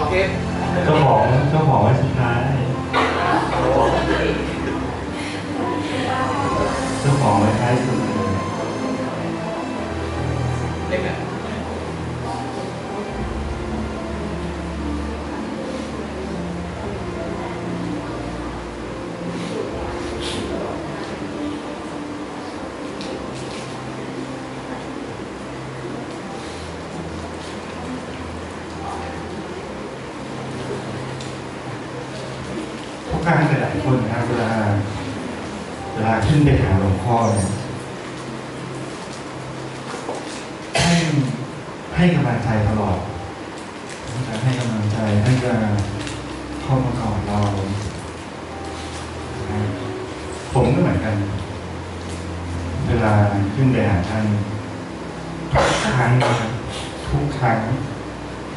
โอเคเจ้าของเจ้าของไว้สุดท้ายเจ้าของไว้ท้ายสุด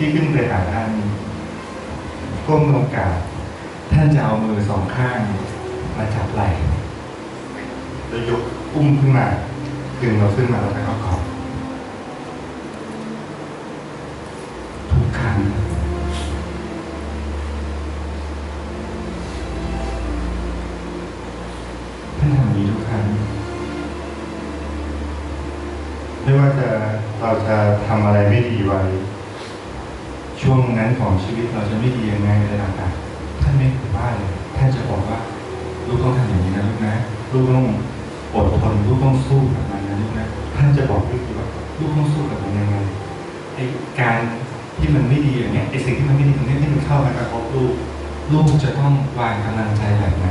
ที่ขึ้นไปหาท่านก้มลงกราบท่านจะเอามือสองข้างมาจับไหล่แล้วยกอุ้มขึ้นมาดึงเราขึ้นมาแล้วท่านก็กอดทุกครั้งท่านทำอย่างนี้ทุกครั้งไม่ว่าจะเราจะทำอะไรไม่ดีไว้ ช่วงนั้นของชีวิตเราจะไม่ดียังไงอะไรต่างๆท่านไม่ถือว่าเลยท่านจะบอกว่าลูกต้องทำอย่างนี้นะลูกนะลูกต้องอดทนลูกต้องสู้กับมันนะลูกนะท่านจะบอกลูกอยู่ว่าลูกต้องสู้กับมันยังไงไอ้การที่มันไม่ดีอย่างเงี้ยไอ้สิ่งที่มันไม่ดีตรงนี้ที่มันเข้ามากระทบลูก ลูกจะต้องวางกำลังใจแบบไหน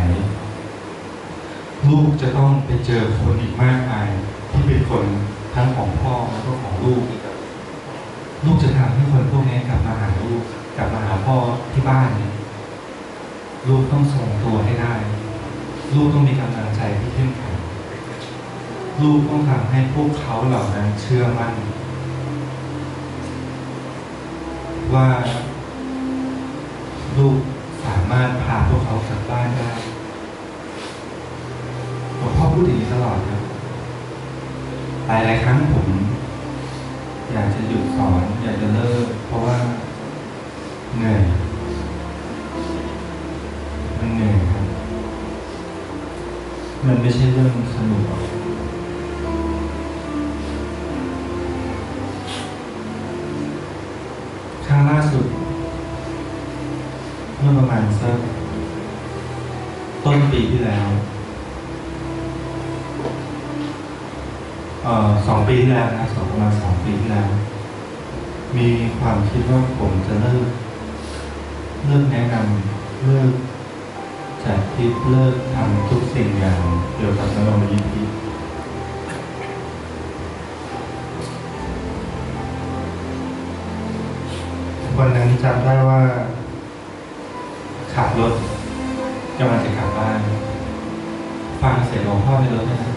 ลูกจะต้องไปเจอคนอีกมากมายที่เป็นคนทั้งของพ่อแล้วก็ของลูก ลูกจะทำให้คนพวกนี้กลับมาหาลูกกลับมาหาพ่อที่บ้านเนี่ยลูกต้องทรงตัวให้ได้ ลูกต้องมีกำลังใจที่เข้มแข็งลูกต้องทำให้พวกเขาเหล่านั้นเชื่อมั่นว่าลูกสามารถพาพวกเขากลับบ้านได้หลวงพ่อพูดอย่างนี้ตลอดครับหลายหลายๆครั้งผม มีความคิดว่าผมจะเลิกเลิกแนะนำเลิกจัดทริปเลิกทำทุกสิ่งอย่างเกี่ยวกับนโมยิทธิวันนั้นจำได้ว่า ขับรถกำลังจะกลับบ้านฟังเสียงหลวงพ่อในรถนะ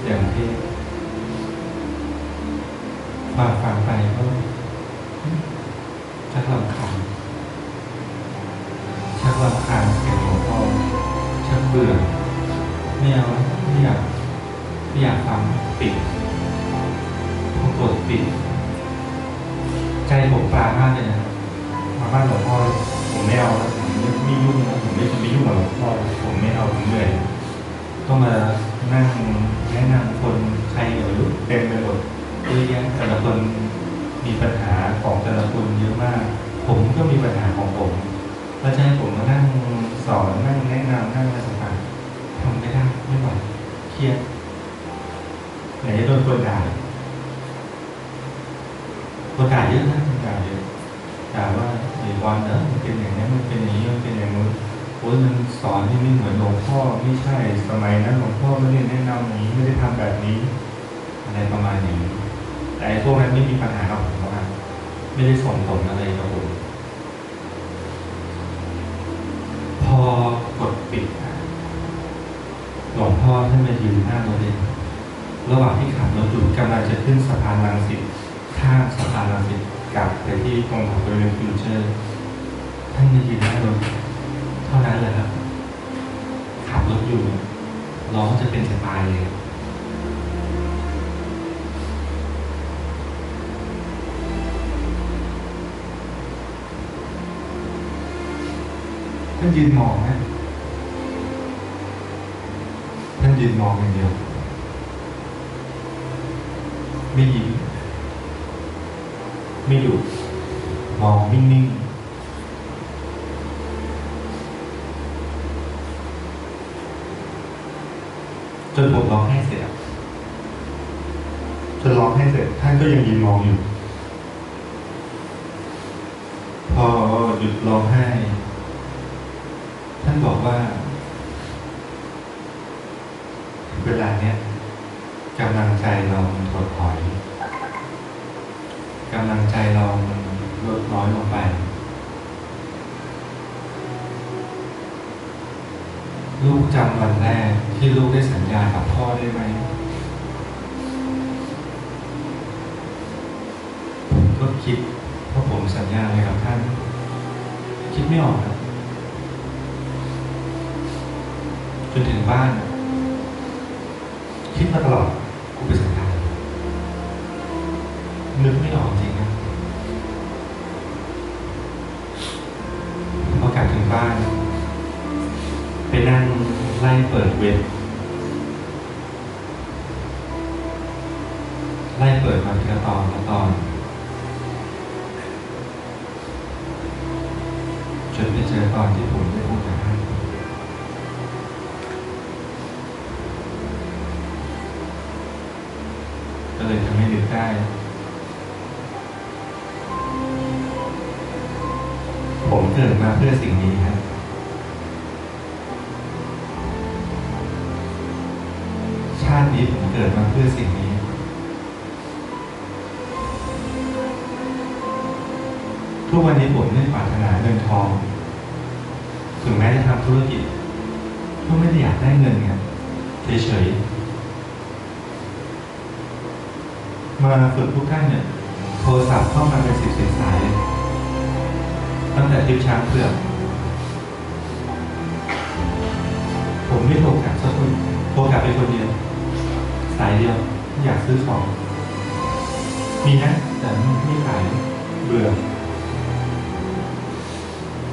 เสียงที่ ฟังฟังไปก็ชักลำคาญชักลำคาญเสียงหลวงพ่อชักเบื่อไม่เอาไม่อยากไม่อยากฟังปิดผมกดปิด ใจผมปลามากเลยนะมาบ้านหลวงพ่อผมไม่เอาแล้วผมไม่ยุ่งแล้วผมไม่จะไม่ยุ่งกับหลวงพ่อผมไม่เอาผมเหนื่อยต้องมานั่งแนะนำคนใครเอ่เต็มไปหมด เยอะแยะแต่ละคนมีปัญหาของแต่ละคนเยอะมาก ผมก็มีปัญหาของผมแล้วจะให้ผมมานั่งสอนนั่งแนะนำนั่งอะไรต่างๆทำไม่ได้ไม่ไหวเครียดไหนจะโดนคนด่าคนด่าเยอะนะคนด่าเยอะด่าว่าไอ้วันเนอะมันเป็นอย่างนี้มันเป็นอย่างนี้มันเป็นอย่างนู้นโอ้ยมันสอนที่ไม่เหมือนหลวงพ่อไม่ใช่สมัยนั้นหลวงพ่อไม่ได้แนะนำอย่างนี้ไม่ได้ทำแบบนี้ อะไรประมาณนี้ แต่ไอ้พวกนั้นไม่มีปัญหากับผมนะครับไม่ได้ส่งผลอะไรกับผมพอกดปิดหลวงพ่อท่านมายืนหน้ารถเลยระหว่างที่ขับรถอยู่กำลังจะขึ้นสะพานลังสิตข้ามสะพานลังสิตกลับไปที่ตรงแถวบริเวณฟิวเจอร์ท่านมายืนหน้ารถเท่านั้นแหละครับขับรถอยู่ร้องจะเป็นจะตายเลย ท่านยืนมองนะท่านยืนมองอย่างเดียว ไม่ยิ้มไม่ดุมองนิ่งๆจนผมร้องไห้เสร็จจนร้องไห้เสร็จ ท่านก็ยังยืนมองอยู่ พอหยุดร้องไห้ บอกว่า เวลาเนี้ยกำลังใจเรามันถดถอยกำลังใจเรามันลดน้อยลงไป ลูกจำวันแรกที่ลูกได้สัญญากับพ่อได้ไหมผมก็คิดเพราะผมสัญญาอะไรกับท่าน คิดไม่ออกครับ จนถึงบ้าน คิดมาตลอดกูไปสัญญานึกไม่ออกจริงนะพอกลับถึงบ้าน ไปนั่งไล่เปิดเว็บ เลยทำให้นึกได้ผมเกิดมาเพื่อสิ่งนี้ครับ ชาตินี้ผมเกิดมาเพื่อสิ่งนี้ ทุกวันนี้ผมไม่ปรารถนาเงินทอง ถึงแม้จะทำธุรกิจ ก็ไม่ได้อยากได้เงินไงเฉยๆ มาฝึกทุกท่านเนี่ยโทรศัพท์เข้ามาเป็นสิบสิบสาย ตั้งแต่ทิพช้างเผือกผมไม่โทรกลับสักคนโทรกลับไปคนเดียว สายเดียว อยากซื้อของ มีนะ แต่ไม่ขายเบื่อ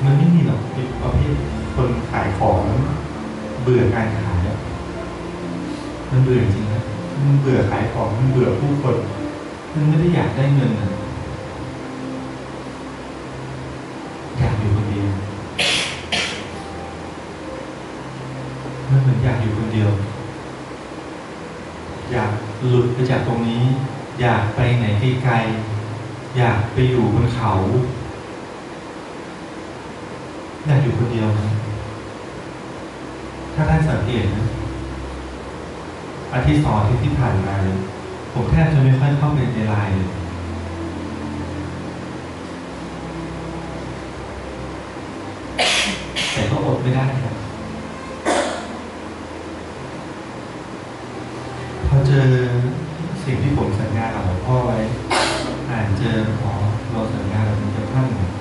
มันไม่มีหรอกอ้ประเภทคนขายของแล้วเบื่อการขายมันเบื่อจริงนะมันเบื่อขายของมันเบื่อผู้คน มันไม่ได้อยากได้เงินนะอยากอยู่คนเดียวมันเหมือนอยากอยู่คนเดียว อยากหลุดไปจากตรงนี้ อยากไปไหนไกลๆอยากไปอยู่บนเขาอยากอยู่คนเดียวนะถ้าท่านสังเกตนะอาทิตย์สองอาทิตย์ที่ผ่านมาเนี่ย ผมแทบจะไม่ค่อยเข้าไปในไลน์เลยแต่ก็อดไม่ได้ครับพอเจอสิ่งที่ผมสัญญากับหลวงพ่อไว้ อ่านเจออ๋อเราสัญญากับคุณเจ้าท่านเนี่ย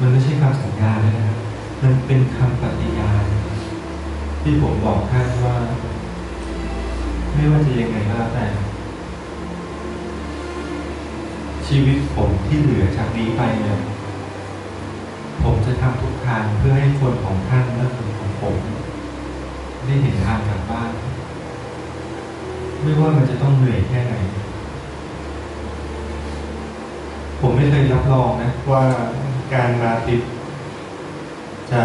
มันไม่ใช่คำสัญญาเลยนะครับมันเป็นคำปฏิญาณที่ผมบอกท่าน ชีวิตผมที่เหลือจากนี้ไปเนี่ยผมจะทำทุกทางเพื่อให้คนของท่านและคนของผมได้เห็นทางกลับบ้าน ไม่ว่ามันจะต้องเหนื่อยแค่ไหน ผมไม่เคยรับรองนะ ว่าการมาติดจะ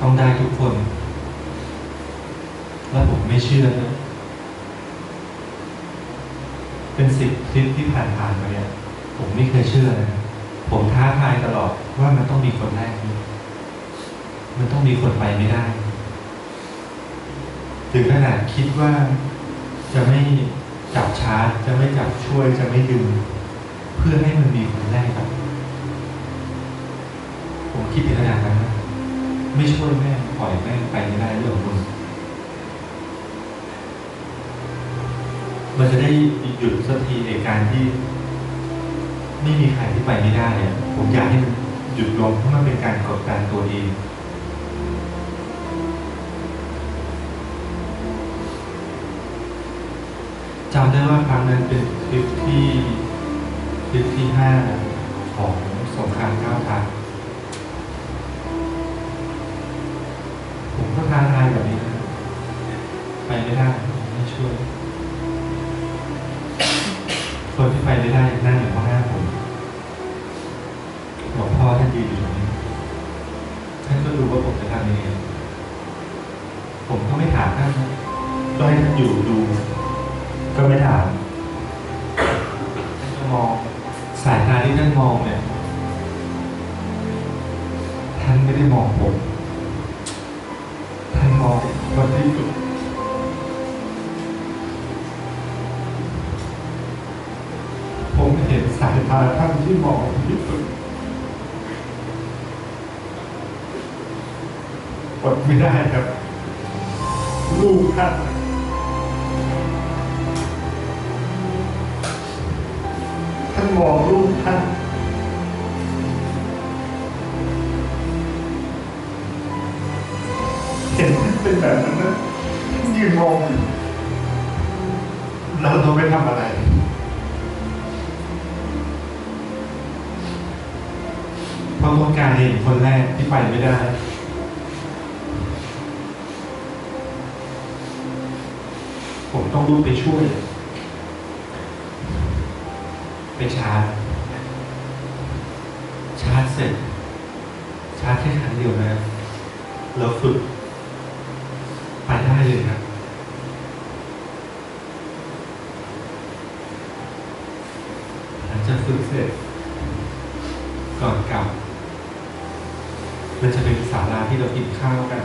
ต้องได้ทุกคน และผมไม่เชื่อนะ เป็นสิบทริปที่ผ่านผ่านมาเนี่ยผมไม่เคยเชื่อนะผมท้าทายตลอดว่ามันต้องมีคนแรกนี่มันต้องมีคนไปไม่ได้ ถึงขนาดคิดว่าจะไม่จับชาร์จ จะไม่จับช่วยจะไม่ดึง เพื่อให้มันมีคนแรกครับ ผมคิดถึงขนาดนั้นไม่ช่วยแม่ปล่อยแม่ไปไม่ได้เรื่องของมึง มันจะได้หยุดสักทีในการที่ไม่มีใครที่ไปไม่ได้เนี่ยผมอยากให้มันหยุดลงเพราะมันเป็นการกดดันตัวเองจำได้ว่าครั้งนั้นเป็นคลิปที่คลิปที่ห้า ผมก็ไม่ถามท่านนะก็ให้ท่านอยู่ดู ก็ไม่ถามท่านก็มองสายตาที่ท่านมองเนี่ย ท่านไม่ได้มองผม ท่านมองคนที่อยู่ผมเห็นสายตาท่านที่มองที่สุดอดไม่ได้ครับ แบบนั้นนะยืนมองอยู่เราเราไม่ทำอะไร เพราะต้องการเห็นคนแรกที่ไปไม่ได้ผมต้องรุดไปช่วย ไปชาร์จ ชาร์จเสร็จ ชาร์จแค่ครั้งเดียวนะ เราฝึก ไปได้เลยครับ หลังจากฝึกเสร็จ ก่อนกลับมันจะเป็นศาลาที่เรากินข้าวกัน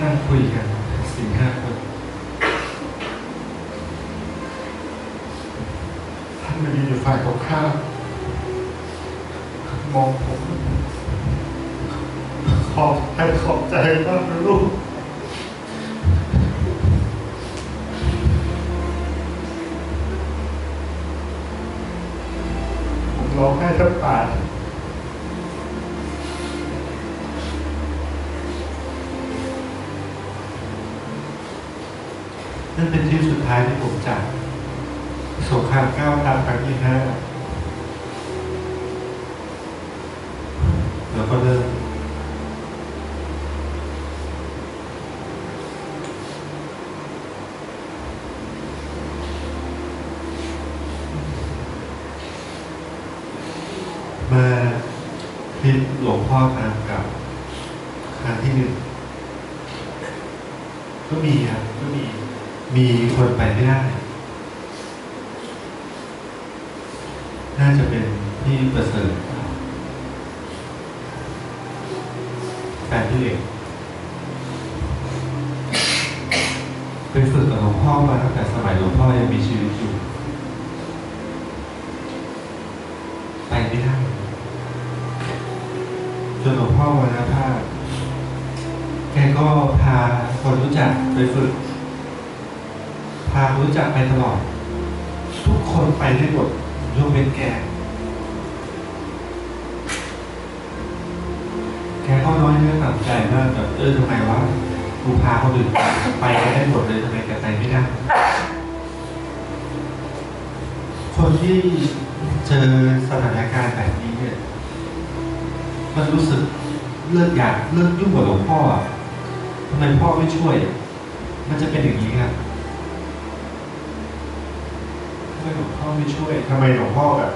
นั่งคุยกันสี่ห้าคนท่านมายืนอยู่ฝ่ายตรงข้ามมองผม ขอบให้ขอบใจมากนะลูก ผมร้องให้แทบตายนั่นเป็นที่สุดท้ายที่ผมจัดสงครามเก้าวตามครั้งที่ห้าแล้วก็เริ่มมาคลิปหลวงพ่อตามกับครั้งที่หนึ่งก็มีครับก็มี มี คนไปไม่ได้ น่าจะเป็นที่ประเสริฐแฟนพี่เอกไปฝึกกับหลวงพ่อมาตั้งแต่สมัยหลวงพ่อยังมีชีวิตอยู่ไปไม่ได้จนหลวงพ่อวันภาพแกก็พาคนรู้จักไปฝึก รู้จักไปตลอด ทุกคนไปได้หมดยกเว้นแก แกก็น้อยเนื้อต่ำใจมากแบบเออทำไมวะกูพาคนอื่นไปได้หมดเลยทำไมแกไปไม่ได้ คนที่เจอสถานการณ์แบบนี้เนี่ยมันรู้สึกเลิกอยากเลิกยุ่งกับหลวงพ่อทำไมพ่อไม่ช่วย มันจะเป็นอย่างนี้ครับทำไม หลวงพ่อไม่ช่วยทำไมหลวงพ่อแบบ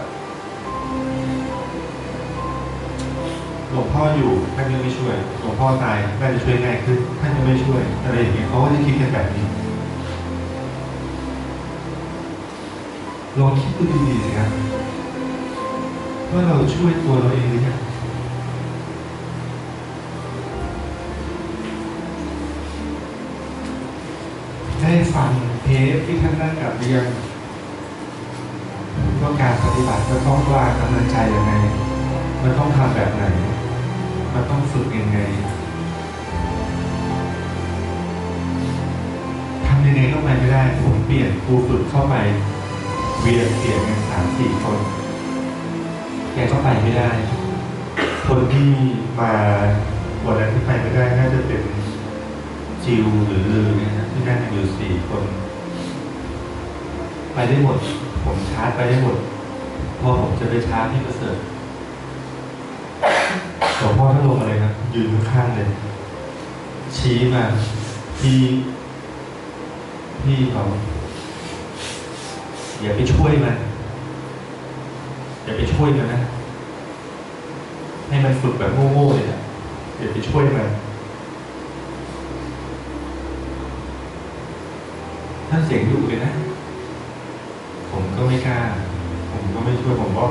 หลวงพ่ออยู่ท่านยังไม่ช่วยหลวงพ่อตายน่าจะช่วยง่ายขึ้นท่านยังไม่ช่วยอะไรอย่างเงี้ยเขาก็จะคิดกันแบบนี้ลองคิดดูดีๆสิครับว่าเราช่วยตัวเราเองหรือยังได้ฟังเทปที่ท่านนั่งกับเรียน ว่าการปฏิบัติจะต้องวางกำลังใจยังไง มันต้องทำแบบไหน มันต้องฝึกยังไงทำยังไงก็ไปไม่ได้ ผมเปลี่ยนครูฝึกเข้าไป เวียนเปลี่ยนกันสามสี่คนแกก็ไปไม่ได้ คนที่มาวันนั้นที่ไปไม่ได้น่าจะเป็นจิวหรือลือนะที่นั่งอยู่สี่คน ไปได้หมด ผมชาร์จไปได้หมดเพราะผมจะไปชาร์จที่ประเสริฐหลวงพ่อท่านลงมาเลยครับยืนข้างๆเลย ชี้มาที่พี่เขาอย่าไปช่วยมันอย่าไปช่วยมันนะ ให้มันฝึกแบบโง่ๆเลยนะอย่าไปช่วยมันท่านเสียงดุเลยนะ ก็ไม่กล้า ผมก็ไม่ช่วยผมก็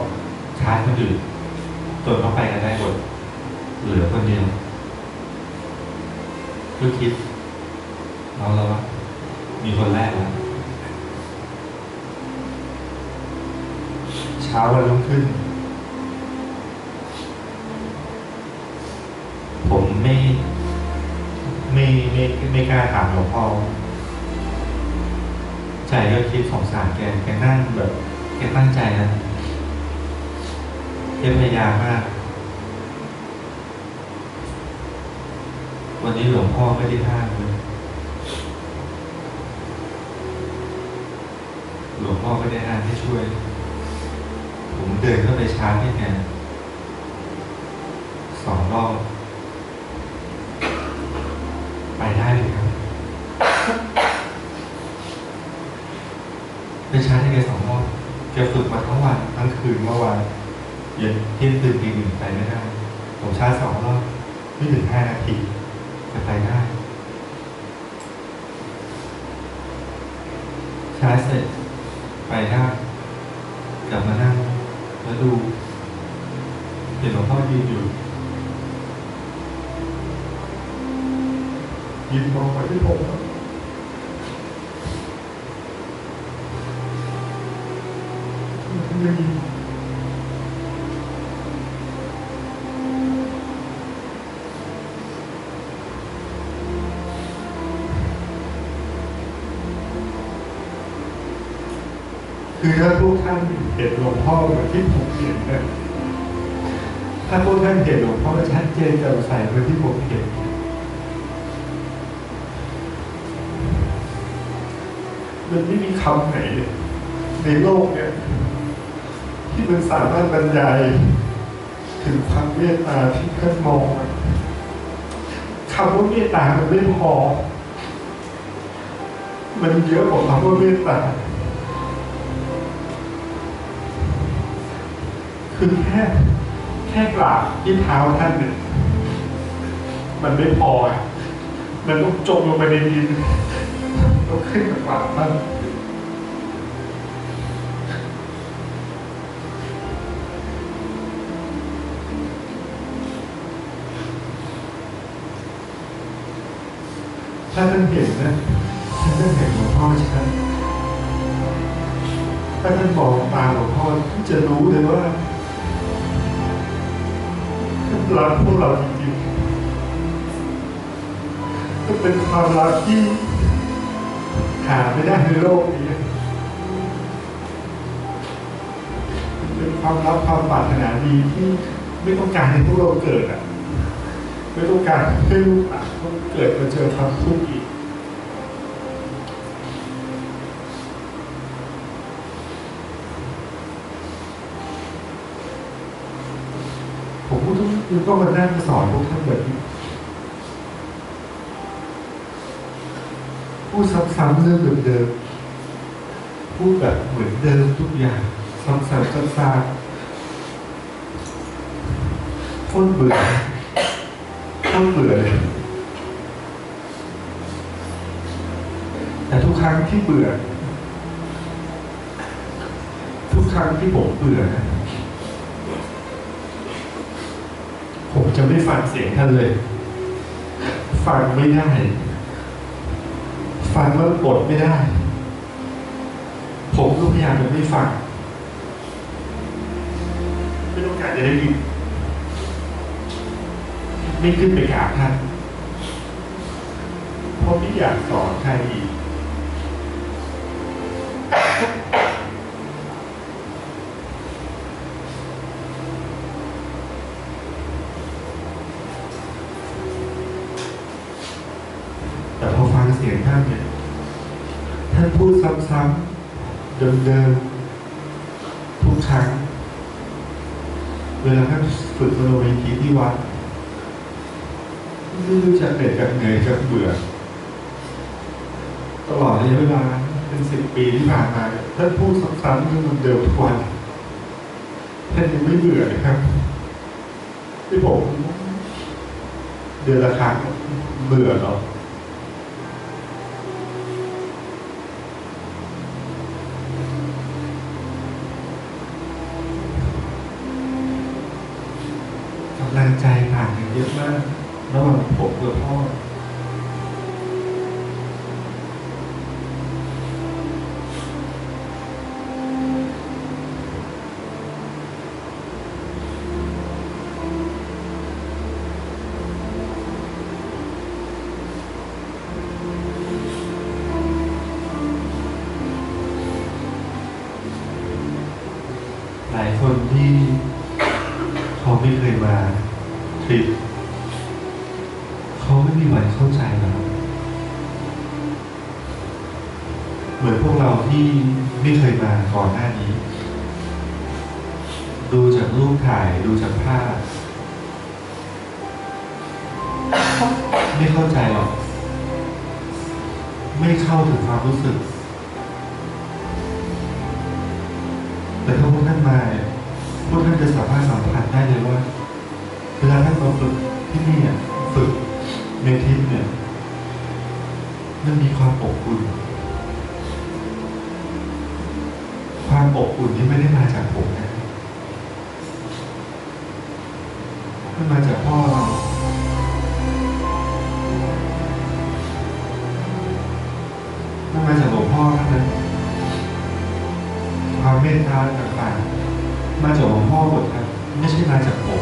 ชาร์จคนอื่นจนเขาไปกันได้หมดเหลือคนเดียวก็คิดเอาแล้ววะมีคนแรกแล้วเช้าวันรุ่งขึ้น ผมไม่ ไม่ไม่ไม่กล้าถามหลวงพ่อ ใจก็คิดสงสารแก แกนั่งแบบแกตั้งใจนะแกพยายามมาก วันนี้หลวงพ่อไม่ได้ห้าเลยหลวงพ่อไม่ได้ห้ามให้ช่วย ผมเดินเข้าไปชาร์จให้แกสองรอบ ไปได้เลยครับ ไปชาร์จให้แกสองรอบแกฝึกมาทั้งวันทั้งคืนเมื่อวานเย็นเที่ยงคืนตีหนึ่งไปไม่ได้ ผมชาร์จสองรอบไม่ถึงห้านาทีจะไปได้ ชาร์จเสร็จ ไปได้กลับมานั่งแล้วดูเห็นหลวงพ่อยืนอยู่ยืนมองไปที่ผม คือถ้าพวกท่านเห็นหลวงพ่อเหมือนที่ผมเห็นเนี่ยถ้าพวกท่านเห็นหลวงพ่อชัดเจนจ่มใสเหมือนที่ผมเห็นมันไม่มีคำไหนในโลกเนี่ ที่มันสามารถบรรยาย ถึงความเมตตาที่ท่านมองคำว่าเมตตามันไม่พอ มันเยอะกว่าคำว่าเมตตา คือแค่แค่กราบที่เท้าท่านเนี่ยมันไม่พอ มันต้องจมลงไปในดินต้องขึ้นมากราบท่าน ท่านเห็นนะถ้าท่านเห็นหลวงพ่อฉันถ้าท่านมองตาหลวงพ่อท่านจะรู้เลยว่าท่านรักพวกเราจริงๆมันเป็นความรักที่หาไม่ได้ในโลกนี้เป็นความรักความปรารถนาดีที่ไม่ต้องการให้พวกเราเกิดอะ ไม่ต้องการให้ลูกหลาน ต้องเกิดมาเจอความทุกข์อีกผมก็ต้องต้องมานั่งสอนพวกท่านแบบนี้พูดซ้ำๆเรื่องเดิมๆพูดแบบเหมือนเดิมทุกอย่างซ้ำๆซ้ำๆคนเบื่อต้องเบื่อเลย แต่ทุกครั้งที่เบื่อ ทุกครั้งที่ผมเบื่อ ผมจะไม่ฟังเสียงท่านเลย ฟังไม่ได้ ฟังแล้วกดไม่ได้ ผมก็พยายามจะไม่ฟังไม่ต้องการจะได้ยินไม่ขึ้นไปกราบท่านเพราะไม่อยากสอนใครอีก สียงท่านเนี่ยท่านพูดซ้ำๆเดิมๆทุกครั้ง เวลาท่านฝึกมโนเวทีที่วัดไม่รู้จะเป็นกับเหนื่อยกับเบื่อ ตลอดระยะเวลาเป็นสิบปีที่ผ่านมาท่านพูดซ้ำๆเรื่องเดิมๆทุกวันท่านยังไม่เบื่อเลยครับที่ผมเดือนละครั้งเบื่อเหรอำลังใจผ่างกันเยอะมากระหว่างผมกับพ่อ ดูจากภาพไม่เข้าใจหรอก ไม่เข้าถึงความรู้สึก แต่ถ้าพวกท่านมาพวกท่านจะสามารถสัมผัสได้เลยว่า เวลาท่านมาฝึกที่นี่อะฝึกในทิพเนี่ยมันมีความอบอุ่น ความอบอุ่นที่ไม่ได้มาจากผมนะ มันมาจากพ่อเรามันมาจากหลวงพ่อท่านนั้นความเมตตาต่างๆ มาจากหลวงพ่อหมดครับ ไม่ใช่มาจากผม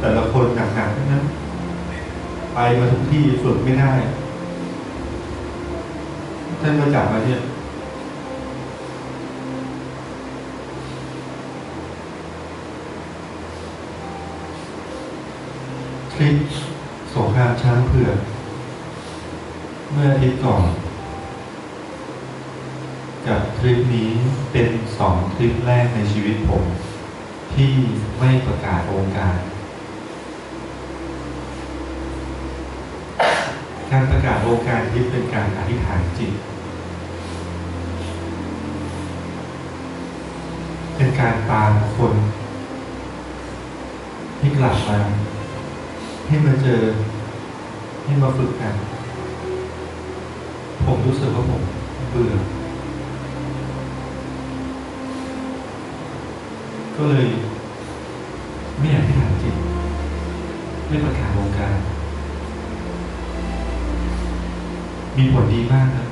แต่ละคนหนักๆทั้งนั้น ไปมาทุกที่ฝึกไม่ได้ ท่านก็จับมาเนี่ยคลิปสงครามช้างเผือกเมื่ออาทิตย์ก่อน กับทริปนี้เป็นสองทริปแรกในชีวิตผม ที่ไม่ประกาศองค์การ การประกาศอการทริปเป็นการอธิษฐานจิต เป็นการตามคนให้กลับมาให้มาเจอให้มาฝึกกัน ผมรู้สึกว่าผมเบื่อ ก็เลยไม่อยากที่ถามจิตไม่ประกาศ มีผลดีมากนะ